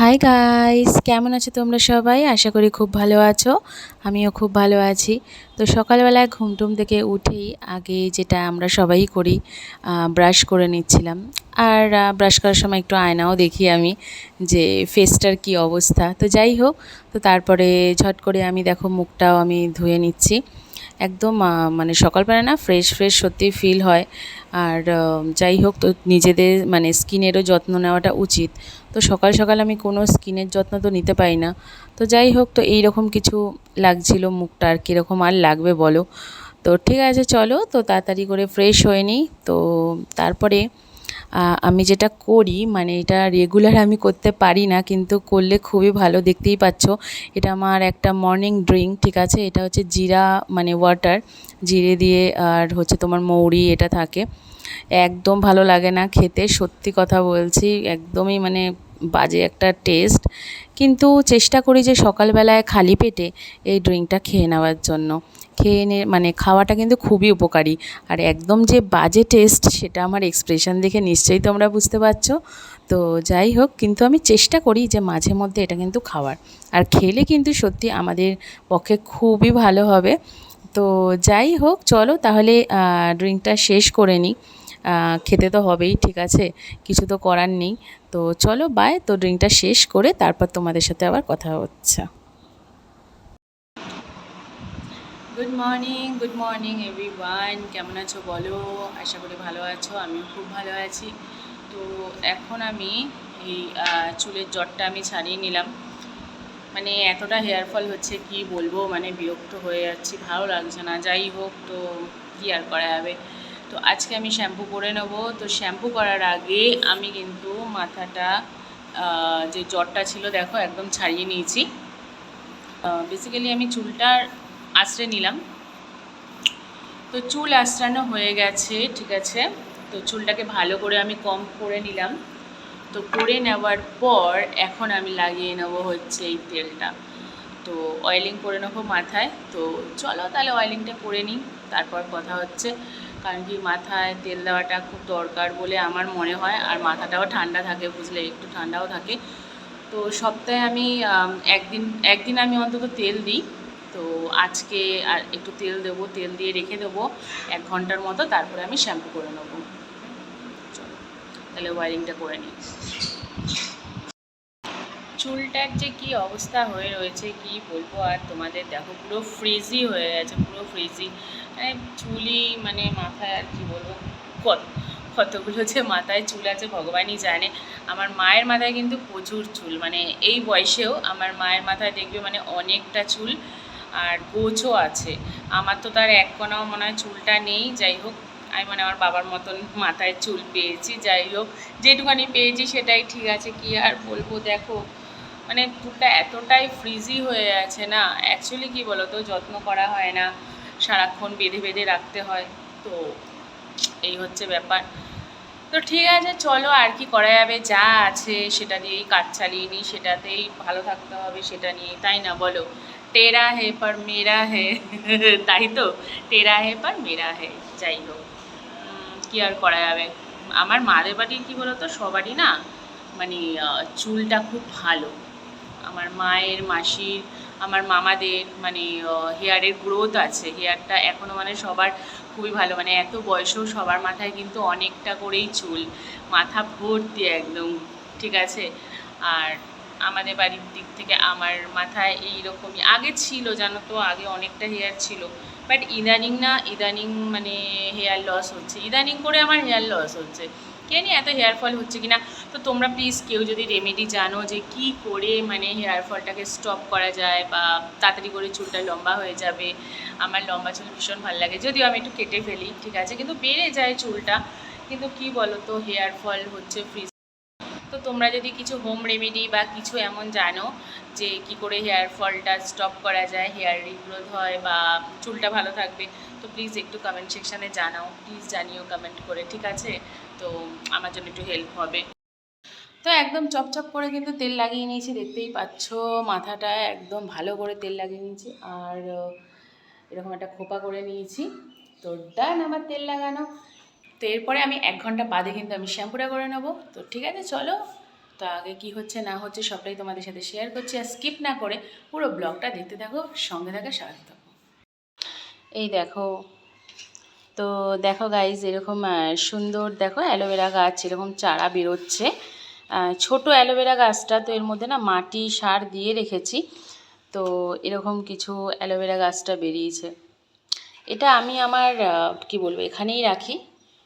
Hi guys কেমন আছো তোমরা সবাই? আশা করি খুব ভালো আছো। আমিও খুব ভালো আছি। তো সকালবেলায় ঘুম টুম থেকে উঠেই আগে যেটা আমরা সবাই করি ব্রাশ করে নিচ্ছিলাম। আর ব্রাশ করার সময় একটু আয়নাও দেখি আমি যে ফেসটার কি অবস্থা। তো যাই হোক, তো তারপরে ঝট করে আমি দেখো মুখটাও আমি ধুয়ে নিচ্ছি। একদম মানে সকালবেলা না ফ্রেশ ফ্রেশ সত্যি ফিল হয়। আর যাই হোক, তো নিজেদের মানে স্কিনেরও যত্ন নেওয়াটা উচিত। তো সকাল সকাল আমি কোনো স্কিনের যত্ন তো নিতে পারি না। তো যাই হোক, তো এই রকম কিছু লাগছিল মুখটা আর কীরকম আর লাগবে বলো। তো ঠিক আছে, চলো, তো তাড়াতাড়ি করে ফ্রেশ হয়ে নিই। তো তারপরে আমি যেটা করি মানে এটা রেগুলার আমি করতে পারি না, কিন্তু করলে খুবই ভালো, দেখতেই পাচ্ছ। এটা আমার একটা মর্নিং ড্রিঙ্ক ঠিক আছে? এটা হচ্ছে জিরা মানে ওয়াটার জিরে দিয়ে, আর হচ্ছে তোমার মৌরি, এটা থাকে। একদম ভালো লাগে না খেতে, সত্যি কথা বলছি, একদমই মানে বাজে একটা টেস্ট কিন্তু চেষ্টা করি যে সকালবেলায় খালি পেটে এই ড্রিঙ্কটা খেয়ে নেওয়ার জন্য। খেয়ে নে মানে খাওয়াটা কিন্তু খুবই উপকারী। আর একদম যে বাজে টেস্ট সেটা আমার এক্সপ্রেশন দেখে নিশ্চয়ই তোমরা বুঝতে পারছ। তো যাই হোক, কিন্তু আমি চেষ্টা করি যে মাঝে মধ্যে এটা কিন্তু খাওয়ার। আর খেলে কিন্তু সত্যি আমাদের পক্ষে খুবই ভালো হবে। তো যাই হোক, চলো তাহলে ড্রিঙ্কটা শেষ করে নিই। খেতে তো হবেই, ঠিক আছে? কিছু তো করার নেই। তো চলো বাই তো ড্রিঙ্কটা শেষ করে তারপর তোমাদের সাথে আবার কথা হচ্ছে। Good morning good morning everyone কেমন আছো বলো? আশা করি ভালো আছো, আমিও খুব ভালো আছি। তো এখন আমি এই চুলের জ্বরটা আমি ছাড়িয়ে নিলাম। মানে এতটা হেয়ার ফল হচ্ছে, কি বলব? মানে বিরক্ত হয়ে যাচ্ছি, ভালো লাগছে না। যাই হোক, তো কী আর করা যাবে? তো আজকে আমি শ্যাম্পু করে নেব। তো শ্যাম্পু করার আগে আমি কিন্তু মাথাটা যে জ্বরটা ছিল, দেখো, একদম ছাড়িয়ে নিয়েছি। বেসিক্যালি আমি চুলটার আশ্রে নিলাম। তো চুল আশ্রানো হয়ে গেছে, ঠিক আছে? তো চুলটাকে ভালো করে আমি কম করে নিলাম। তো করে নেওয়ার পর এখন আমি লাগিয়ে নেব হচ্ছে এই তেলটা। তো অয়েলিং করে নেব মাথায়। তো চলো তাহলে অয়েলিংটা করে নিই। তারপর কথা হচ্ছে, কারণ কি মাথায় তেল দেওয়াটা খুব দরকার বলে আমার মনে হয়। আর মাথাটাও ঠান্ডা থাকে, বুঝলে? একটু ঠান্ডাও থাকে। তো সপ্তাহে আমি, একদিন একদিন আমি অন্তত তেল দিই। তো আজকে আর একটু তেল দেবো, তেল দিয়ে রেখে দেবো, এক ঘণ্টার মতো, তারপরে আমি শ্যাম্পু করে নেব। তাহলে ওয়ারিংটা করে নিই। চুলটার যে কি অবস্থা হয়ে রয়েছে, কি বলব আর তোমাদের দেখো, পুরো ফ্রিজি হয়ে গেছে, পুরো ফ্রিজি মানে চুলই মানে মাথায় আর কি বলব, কত, কতগুলো যে মাথায় চুল আছে, ভগবানই জানে। আমার মায়ের মাথায় কিন্তু প্রচুর চুল মানে এই বয়সেও আমার মায়ের মাথায় দেখবে মানে অনেকটা চুল। আর গোছও আছে। আমার তো তার এক কোনাও মনে হয় চুলটা নেই, যাই হোক, আমি মানে আমার বাবার মতন মাথায় চুল পেয়েছি, যাই হোক যেটুকানি পেয়েছি সেটাই ঠিক আছে, কি আর বলব, দেখো মানে চুলটা এতটাই ফ্রিজি হয়ে আছে না অ্যাকচুয়ালি কি বলো তো যত্ন করা হয় না, সারাক্ষণ বেঁধে বেঁধে রাখতে হয়, তো এই হচ্ছে ব্যাপার। তো ঠিক আছে, চলো আর কি করা যাবে, যা আছে সেটা দিয়েই কাজ চালিয়ে নিই, সেটাতেই ভালো থাকতে হবে, সেটা নিয়ে তাই না, বলো? টেরা হে পর মেরা হে তাই তো? টেরা হে পর মেরা হে যাই হোক। কী আর করা যাবে? আমার মাদের বাড়ির কী বলো তো সবারই না মানে চুলটা খুব ভালো। আমার মায়ের, মাসির, আমার মামাদের মানে হেয়ারের গ্রোথ আছে। হেয়ারটা এখনও মানে সবার খুবই ভালো। মানে এত বয়সেও সবার মাথায় কিন্তু অনেকটা করেই চুল। মাথা ভর্তি একদম। ঠিক আছে? আর আমাদের বাড়ির দিক থেকে আমার মাথায় এই রকমই আগে ছিল, জানো তো, আগে অনেকটা হেয়ার ছিল। বাট ইদানিং না, ইদানিং মানে হেয়ার লস হচ্ছে। ইদানিং করে আমার হেয়ার লস হচ্ছে। কে নিয়ে এত হেয়ার ফল হচ্ছে কিনা? তো তোমরা প্লিজ কেউ যদি রেমেডি জানো যে কি করে মানে হেয়ার ফলটাকে স্টপ করা যায় বা তাড়াতাড়ি করে চুলটা লম্বা হয়ে যাবে, আমার লম্বা চুল ভীষণ ভালো লাগে। যদিও আমি একটু কেটে ফেলি, ঠিক আছে? কিন্তু বেড়ে যায় চুলটা। কিন্তু কি বলো তো হেয়ার ফল হচ্ছে ফ্রিজ তো তোমরা যদি কিছু হোম রেমেডি বা কিছু এমন জানো যে কি করে হেয়ার ফলটা স্টপ করা যায় হেয়ার রিগ্রোথ হয় বা চুলটা ভালো থাকবে, তো প্লিজ একটু কমেন্ট সেকশানে জানাও। প্লিজ জানিও কমেন্ট করে, ঠিক আছে? তো আমার জন্য একটু হেল্প হবে। তো একদম চপচপ করে কিন্তু তেল লাগিয়ে নিয়েছি, দেখতেই পাচ্ছ মাথাটা একদম ভালো করে তেল লাগিয়ে নিয়েছি। আর এরকম একটা খোপা করে নিয়েছি। তো ডান আমার তেল লাগানো। তো এরপরে আমি এক ঘণ্টা বাদে কিন্তু আমি শ্যাম্পুটা করে নেব। তো ঠিক আছে, চলো। তো আগে কি হচ্ছে না হচ্ছে সবটাই তোমাদের সাথে শেয়ার করছি আর স্কিপ না করে পুরো ব্লগটা দেখতে থাকো, সঙ্গে থাকা, সাথে থাকো। এই দেখো, তো দেখো গাইজ এরকম সুন্দর দেখো অ্যালোভেরা গাছ, এরকম চারা বেরোচ্ছে। ছোট অ্যালোভেরা গাছটা তো এর মধ্যে না মাটি, সার দিয়ে রেখেছি। তো এরকম কিছু অ্যালোভেরা গাছটা বেরিয়েছে। এটা আমি আমার কি বলব, এখানেই রাখি।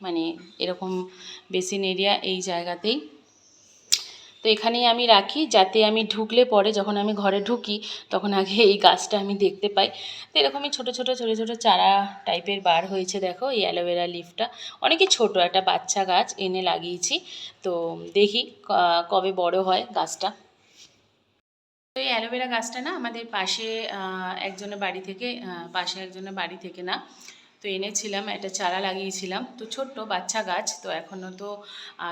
মানে এরকম বেসিন এরিয়া এই জায়গাতেই। তো এখানেই আমি রাখি, যাতে আমি ঢুকলে পরে যখন আমি ঘরে ঢুকি, তখন আগে এই গাছটা আমি দেখতে পাই। তো এরকমই ছোটো ছোটো ছোটো ছোটো চারা টাইপের বার হয়েছে, দেখো, এই অ্যালোভেরা লিফটা। অনেকই ছোট, একটা বাচ্চা গাছ এনে লাগিয়েছি। তো দেখি কবে বড় হয় গাছটা। তো এই অ্যালোভেরা গাছটা না আমাদের পাশে একজনের বাড়ি থেকে পাশে একজনের বাড়ি থেকে না তো এনেছিলাম, একটা চারা লাগিয়েছিলাম। তো ছোট্ট বাচ্চা গাছ, তো এখনও তো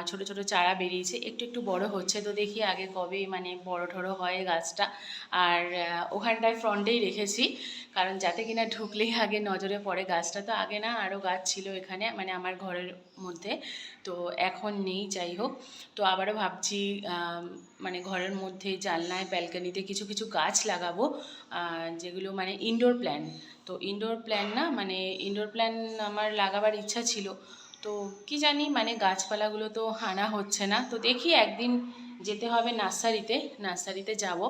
ছোট ছোট চারা বেরিয়েছে। একটু একটু বড় হচ্ছে, তো দেখি আগে কবে মানে বড় ঠড়ো হয় গাছটা। আর ওখানটায় ফ্রন্টেই রেখেছি, কারণ যাতে কিনা ঢুকলেই আগে নজরে পড়ে গাছটা। তো আগে না আরও গাছ ছিল এখানে মানে আমার ঘরের মধ্যে। তো এখন নেই যাই হোক তো আবারও ভাবছি মানে ঘরের মধ্যে জানলায়, ব্যালকানিতে কিছু কিছু গাছ লাগাবো যেগুলো মানে ইনডোর প্ল্যান তো ইনডোর প্ল্যান না মানে ইনডোর প্ল্যান আমার লাগাবার ইচ্ছা ছিল। তো কি জানি মানে গাছপালাগুলো তো আনা হচ্ছে না। তো দেখি একদিন যেতে হবে নার্সারিতে নার্সারিতে যাব।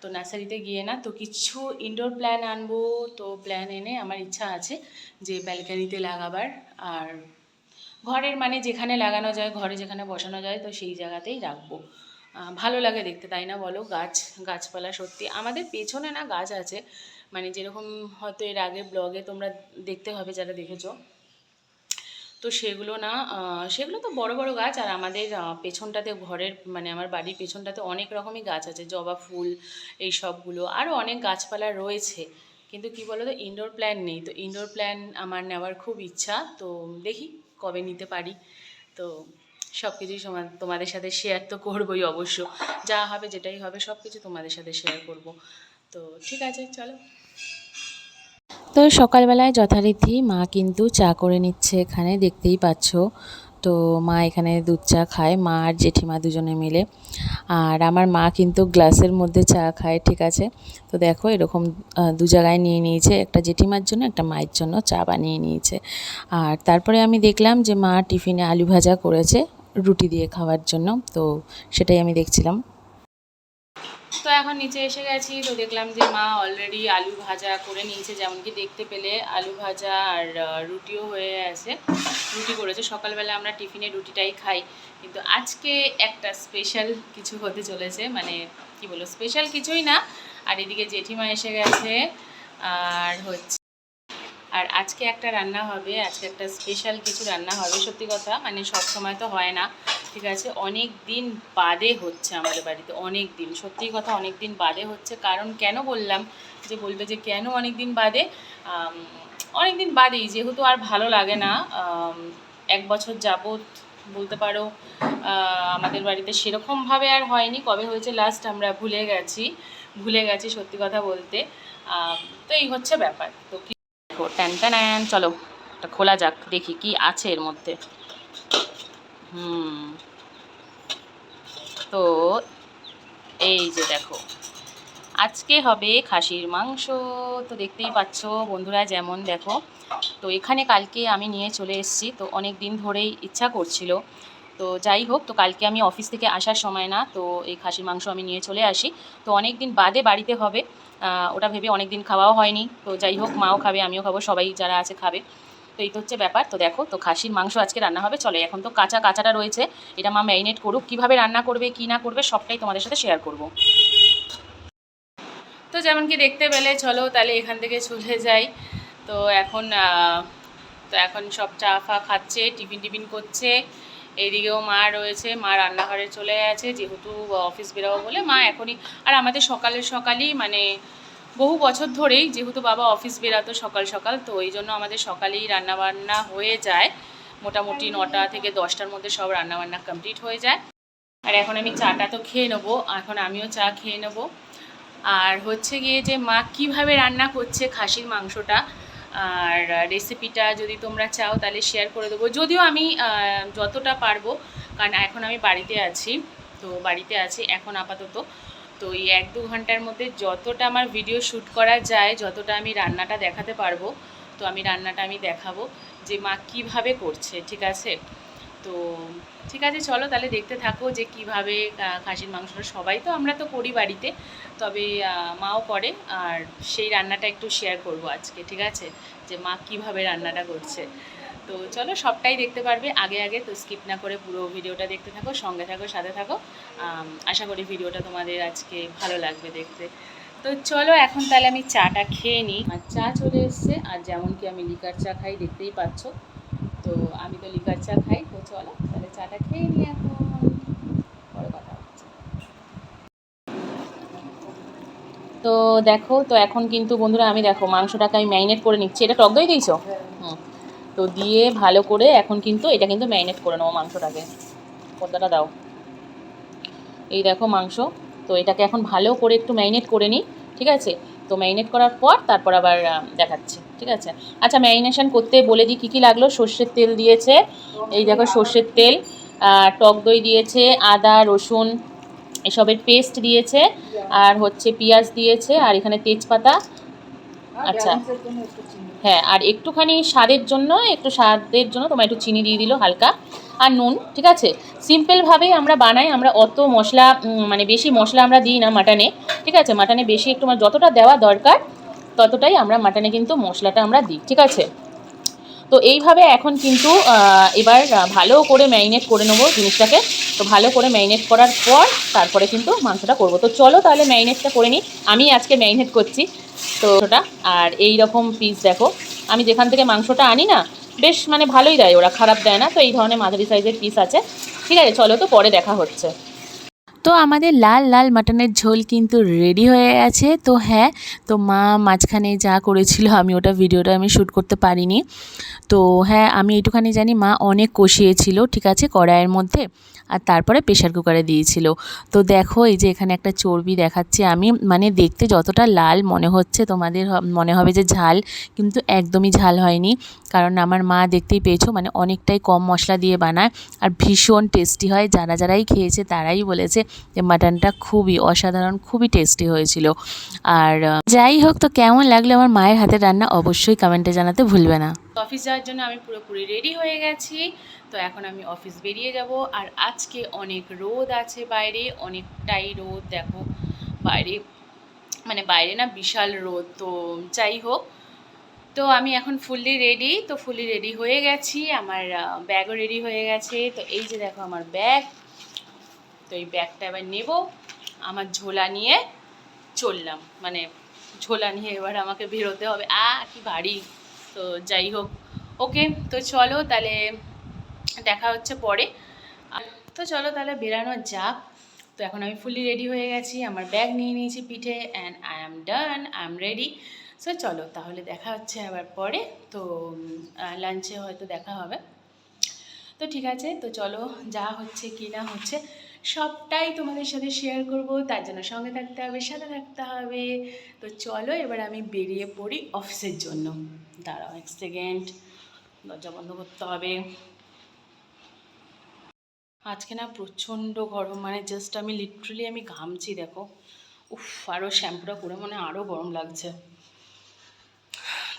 তো নার্সারিতে গিয়ে না, তো কিছু ইনডোর প্ল্যান আনব। তো প্ল্যান এনে আমার ইচ্ছা আছে যে ব্যালকানিতে লাগাবার। আর ঘরের মানে যেখানে লাগানো যায়, ঘরে যেখানে বসানো যায়, তো সেই জায়গাতেই রাখব। ভালো লাগে দেখতে, তাই না বলো? গাছ, গাছপালা সত্যি। আমাদের পেছনে না গাছ আছে মানে যেরকম হয়তো এর আগে ব্লগে তোমরা দেখতে হবে যারা দেখেছ। তো সেগুলো না সেগুলো তো বড় বড় গাছ আর আমাদের পেছনটাতে ঘরের মানে আমার বাড়ির পেছনটাতে অনেক রকমই গাছ আছে, জবা ফুল, এই সবগুলো। আরও অনেক গাছপালা রয়েছে, কিন্তু কি বলো তো ইনডোর প্ল্যান নেই। তো ইনডোর প্ল্যান আমার নেওয়ার খুব ইচ্ছা, তো দেখি। কবে নিতে পারি? তো সব কিছুই তোমাদের সাথে শেয়ার তো করবোই অবশ্য। যা হবে যেটাই হবে সব কিছু তোমাদের সাথে শেয়ার করব। তো ঠিক আছে, চলো। তো সকালবেলায় যথারীতি মা কিন্তু চা করে নিচ্ছে এখানে, দেখতেই পাচ্ছ। তো মা এখানে দুধ চা খায়, মা আর জেঠিমা দুজনে মিলে। আর আমার মা কিন্তু গ্লাসের মধ্যে চা খায়, ঠিক আছে? তো দেখো এরকম দু জায়গায় নিয়ে নিয়েছে, একটা জেঠিমার জন্য, একটা মায়ের জন্য চা বানিয়ে নিয়েছে। আর তারপরে আমি দেখলাম যে মা টিফিনে আলু ভাজা করেছে রুটি দিয়ে খাওয়ার জন্য, তো সেটাই আমি দেখছিলাম। তো এখন নিচে এসে গেছি, তো দেখলাম যে মা অলরেডি আলু ভাজা করে নিয়েছে যেমন কি দেখতে পেলে আলু ভাজা আর রুটিও হয়ে আছে, রুটি করেছে। সকালবেলা আমরা টিফিনে রুটিটাই খাই। কিন্তু আজকে একটা স্পেশাল কিছু হতে চলেছে মানে কি বলব স্পেশাল কিছুই না। আর এদিকে জেঠিমা এসে গেছে, আর হচ্ছে আর আজকে একটা রান্না হবে, আজকে একটা স্পেশাল কিছু রান্না হবে, সত্যি কথা। মানে সব সময় তো হয় না, ঠিক আছে? অনেক দিন বাদে হচ্ছে আমাদের বাড়িতে, অনেক দিন। সত্যি কথা, অনেক দিন বাদে হচ্ছে। কারণ কেন বললাম যে, বলবে যে, কেন অনেক দিন বাদে? অনেক দিন বাদেই, যেহেতু আর ভালো লাগে না এক বছর যাবত বলতে পারো আমাদের বাড়িতে সেরকমভাবে আর হয়নি। কবে হয়েছে লাস্ট আমরা ভুলে গেছি ভুলে গেছি সত্যি কথা বলতে। তো এই হচ্ছে ব্যাপার। তো ট্যান ট্যান চলো খোলা যাক, দেখি কি আছে এর মধ্যে। হুম। তো, এই যে দেখো, আজকে হবে খাসির মাংস, তো দেখতেই পাচ্ছ বন্ধুরা যেমন দেখো। তো এখানে কালকে আমি নিয়ে চলে এসেছি, তো অনেক দিন ধরেই ইচ্ছা করছিল তো যাই হোক, তো কালকে আমি অফিস থেকে আসার সময় না, তো এই খাসির মাংস আমি নিয়ে চলে আসি। তো অনেক দিন বাদে বাড়িতে হবে ওটা ভেবে অনেক দিন খাওয়াও হয়নি। তো যাই হোক, মাও খাবে, আমিও খাব, সবাই যারা আছে খাবে। তো এই তো হচ্ছে ব্যাপার। তো দেখো, তো খাসির মাংস আজকে রান্না হবে, চলে এখন তো কাঁচা কাঁচাটা রয়েছে। এটা মা ম্যারিনেট করুক, কীভাবে রান্না করবে, কী না করবে, সবটাই তোমাদের সাথে শেয়ার করব। তো যেমন কি দেখতে পেলে, চলো তাহলে এখান থেকে চলে যাই। তো এখন তো এখন সব চা ফা খাচ্ছে, টিফিন টিফিন করছে। এইদিকেও মা রয়েছে, মা রান্নাঘরে চলে গেছে, যেহেতু অফিস বেরোবো বলে মা এখনই, আর আমাদের সকালের সকালই মানে বহু বছর ধরেই যেহেতু বাবা অফিস বেরাতো সকাল সকাল, তো ওই জন্য আমাদের সকালেই রান্নাবান্না হয়ে যায়। মোটামুটি নটা থেকে দশটার মধ্যে সব রান্নাবান্না কমপ্লিট হয়ে যায়। আর এখন আমি চাটা তো খেয়ে নেব, এখন আমিও চা খেয়ে নেব। আর হচ্ছে গিয়ে যে মা কীভাবে রান্না করছে খাসির মাংসটা আর রেসিপিটা যদি তোমরা চাও তাহলে শেয়ার করে দেবো। যদিও আমি যতটা পারব, কারণ এখন আমি বাড়িতে আছি, তো বাড়িতে আছি এখন আপাতত। তো এই এক দু ঘণ্টার মধ্যে যতটা আমার ভিডিও শ্যুট করা যায়, যতটা আমি রান্নাটা দেখাতে পারব, তো আমি রান্নাটা আমি দেখাবো যে মা কীভাবে করছে, ঠিক আছে? তো ঠিক আছে, চলো তাহলে দেখতে থাকো যে কীভাবে খাসির মাংসটা সবাই তো আমরা তো করি বাড়িতে, তবে মাও করে। আর সেই রান্নাটা একটু শেয়ার করব আজকে, ঠিক আছে? যে মা কীভাবে রান্নাটা করছে। তো চলো, সবটাই দেখতে পারবে। আগে আগে তো স্কিপ না করে পুরো ভিডিওটা দেখতে থাকো, সঙ্গে থাকো, সাথে থাকো। আশা করি ভিডিওটা তোমাদের আজকে ভালো লাগবে দেখতে। তো চলো, এখন তাহলে আমি চাটা খেয়ে নিই। আর চা চলে এসছে, আর যেমন কি আমি লিকার চা খাই, দেখতেই পাচ্ছ। তো আমি তো লিকার চা খাই তো চলো তাহলে চাটা খেয়ে নিই এখন। পরে কথা হচ্ছে। তো দেখো তো এখন কিন্তু বন্ধুরা আমি দেখো মাংসটাকে আমি ম্যারিনেট করে নিচ্ছি। এটা টক দই দিয়েছ? হুম। তো দিয়ে ভালো করে এখন কিন্তু এটা কিন্তু ম্যারিনেট করে নেব মাংসটাকে। পর্দাটা দাও। এই দেখো মাংস। তো এটাকে এখন ভালো করে একটু ম্যারিনেট করে নিই ঠিক আছে? তো ম্যারিনেট করার পর তারপর আবার দেখাচ্ছি, ঠিক আছে? আচ্ছা ম্যারিনেশন করতে বলে দিই, কী কী লাগল? সর্ষের তেল দিয়েছে, এই দেখো সর্ষের তেল টক দই দিয়েছে, আদা, রসুন, এসবের পেস্ট দিয়েছে, আর হচ্ছে পেঁয়াজ দিয়েছে, আর এখানে তেজপাতা। আচ্ছা হ্যাঁ আর একটুখানি স্বাদের জন্য, একটু স্বাদের জন্য তোমার একটু চিনি দিয়ে দিল হালকা। আর নুন, ঠিক আছে? সিম্পলভাবেই আমরা বানাই, আমরা অত মশলা মানে বেশি মশলা আমরা দিই না মাটনে, ঠিক আছে? মাটনে বেশি একটু মানে যতটা দেওয়া দরকার, ততটাই আমরা মাটনে কিন্তু মশলাটা আমরা দিই, ঠিক আছে? তো এইভাবে এখন কিন্তু এবার ভালো করে ম্যারিনেট করে নেব জিনিসটাকে। তো ভালো করে ম্যারিনেট করার পর তারপরে কিন্তু মাংসটা করব। তো চলো তাহলে ম্যারিনেটটা করে নিই। আমি আজকে ম্যারিনেট করছি। তো ওটা আর এই রকম পিস দেখো। আমি যেখান থেকে মাংসটা আনি না বেশ মানে ভালোই দেয়, ওরা খারাপ দেয় না, তো এই ধরনের মাঝারি সাইজের পিস আছে। ঠিক আছে, চলো তো পরে দেখা হচ্ছে। তো আমাদের লাল লাল মাটনের ঝোল কিন্তু রেডি হয়ে আছে তো হ্যাঁ তো মা মাঝখানে যা করেছিল আমি ওটা ভিডিওটা আমি শ্যুট করতে পারিনি। তো হ্যাঁ আমি এইটুখানি জানি মা অনেক কষিয়েছিল, ঠিক আছে, কড়াইয়ের মধ্যে। আর তারপরে প্রেশার কুকারে দিয়েছিল। তো দেখো, এই যে এখানে একটা চর্বি দেখাচ্ছি আমি। মানে দেখতে যতটা লাল মনে হচ্ছে তোমাদের মনে হবে যে ঝাল, কিন্তু একদমই ঝাল হয়নি। কারণ আমার মা দেখতেই পেয়েছ মানে অনেকটাই কম মশলা দিয়ে বানায়। আর ভীষণ টেস্টি হয়। যারা, যারাই খেয়েছে তারাই বলেছে যে মাটনটা খুবই অসাধারণ, খুবই টেস্টি হয়েছিল। আর যাই হোক তো কেমন লাগল আমার মায়ের হাতের রান্না অবশ্যই কমেন্টে জানাতে ভুলবে না। অফিস যাওয়ার জন্য আমি পুরোপুরি রেডি হয়ে গেছি। তো এখন আমি অফিস বেরিয়ে যাব। আর আজকে অনেক রোদ আছে বাইরে, অনেকটাই রোদ, দেখো। বাইরে মানে বাইরে না বিশাল রোদ, তো যাই হোক। তো আমি এখন ফুললি রেডি তো ফুললি রেডি হয়ে গেছি। আমার ব্যাগও রেডি হয়ে গেছে। তো এই যে দেখো আমার ব্যাগ তো এই ব্যাগটা এবার নেব। আমার ঝোলা নিয়ে চললাম। মানে ঝোলা নিয়ে এবার আমাকে বেরোতে হবে। আ, কি ভারী। তো যাই হোক। ওকে, তো চলো তাহলে দেখা হচ্ছে পরে। তো চলো তাহলে বেরানো যাক। তো এখন আমি ফুলি রেডি হয়ে গেছি। আমার ব্যাগ নিয়ে নিয়েছি পিঠে and I am done I am ready so চলো তাহলে দেখা হচ্ছে আবার পরে। তো লাঞ্চে হয়তো দেখা হবে। তো ঠিক আছে, তো চলো যা হচ্ছে কি না হচ্ছে। সবটাই তোমাদের সাথে শেয়ার করব, তার জন্য সঙ্গে থাকতে হবে, সাথে থাকতে হবে। তো চলো এবার আমি বেরিয়ে পড়ি অফিসের জন্য। দাঁড়াও এক সেকেন্ড দরজা বন্ধ করতে হবে। আজকে না প্রচণ্ড গরম মানে জাস্ট আমি লিটারালি আমি ঘামছি, দেখো। উফ আরও শ্যাম্পুটা করে মনে আরও গরম লাগছে।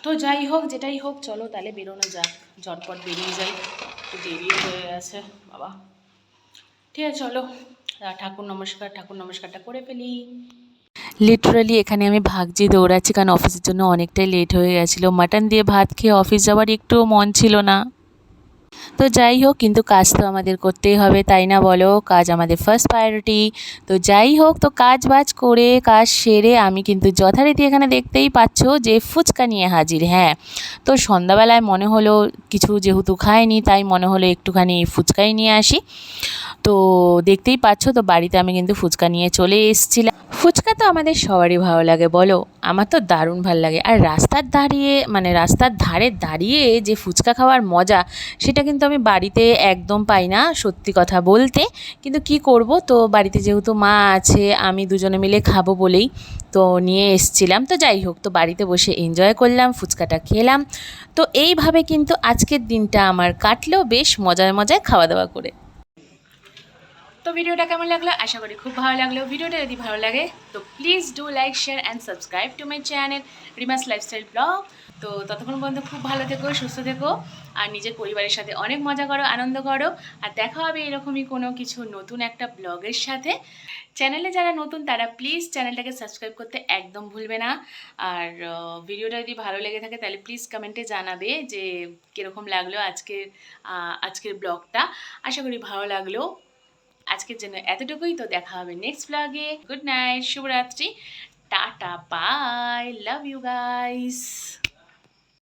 তো যাই হোক, যেটাই হোক, চলো তাহলে বেরোনো যাক। ঝটপট বেরিয়ে যাই। একটু দেরি হয়ে গেছে, বাবা। ঠিক আছে চলো ঠাকুর নমস্কার, ঠাকুর নমস্কারটা করে ফেলি। লিটারালি এখানে আমি ভাগজি দৌড়াচ্ছি, কারণ অফিসের জন্য অনেকটাই লেট হয়ে গেছিল। মাটন দিয়ে ভাত খেয়ে অফিস যাওয়ার একটুও মন ছিল না। তো যাই হোক, কিন্তু কাজ তো আমাদের করতেই হবে, তাই না বলো? কাজ আমাদের ফার্স্ট প্রায়োরিটি তো যাই হোক, তো কাজ বাজ করে, কাজ সেরে আমি কিন্তু যথারীতি এখানে দেখতেই পাচ্ছ যে ফুচকা নিয়ে হাজির হ্যাঁ। তো সন্ধ্যাবেলায় মনে হলো কিছু যেহেতু খাইনি, তাই মনে হলো একটুখানি ফুচকাই নিয়ে আসি। তো দেখতেই পাচ্ছ, তো বাড়িতে আমি কিন্তু ফুচকা নিয়ে চলে এসেছিলাম। ফুচকা তো আমাদের সবারই ভালো লাগে, বলো? আমার তো দারুণ ভালো লাগে। আর রাস্তার দাঁড়িয়ে মানে রাস্তার ধারে দাঁড়িয়ে যে ফুচকা খাওয়ার মজা, সেটা কিন্তু আমি বাড়িতে একদম পাই না, সত্যি কথা বলতে। কিন্তু কি করব? তো বাড়িতে যেহেতু মা আছে, আমি দুজনে মিলে খাব বলেই তো নিয়ে এসছিলাম। তো যাই হোক, তো বাড়িতে বসে এনজয় করলাম, ফুচকাটা খেলাম। তো এইভাবে কিন্তু আজকের দিনটা আমার কাটলেও বেশ মজায় মজায় খাওয়া দাওয়া করে। তো ভিডিওটা কেমন লাগল? আশা করি খুব ভালো লাগল। ভিডিওটা যদি ভালো লাগে, তো please do like share and subscribe to my channel Rimas lifestyle blog তো ততক্ষণ পর্যন্ত খুব ভালো থেকো, সুস্থ থেকো, আর নিজের পরিবারের সাথে অনেক মজা করো, আনন্দ করো, আর দেখা হবে এরকমই কোনো কিছু নতুন একটা ব্লগের সাথে। চ্যানেলে যারা নতুন, তারা প্লিজ চ্যানেলটাকে সাবস্ক্রাইব করতে একদম ভুলবে না। আর ভিডিওটা যদি ভালো লেগে থাকে, তাহলে প্লিজ কমেন্টে জানাবে যে কীরকম লাগল আজকের আজকের ব্লগটা। আশা করি ভালো লাগল। আজকের জন্য এতটুকুই, তো দেখা হবে নেক্সট ব্লগে গুড নাইট শুভরাত্রি। Tata bye love you guys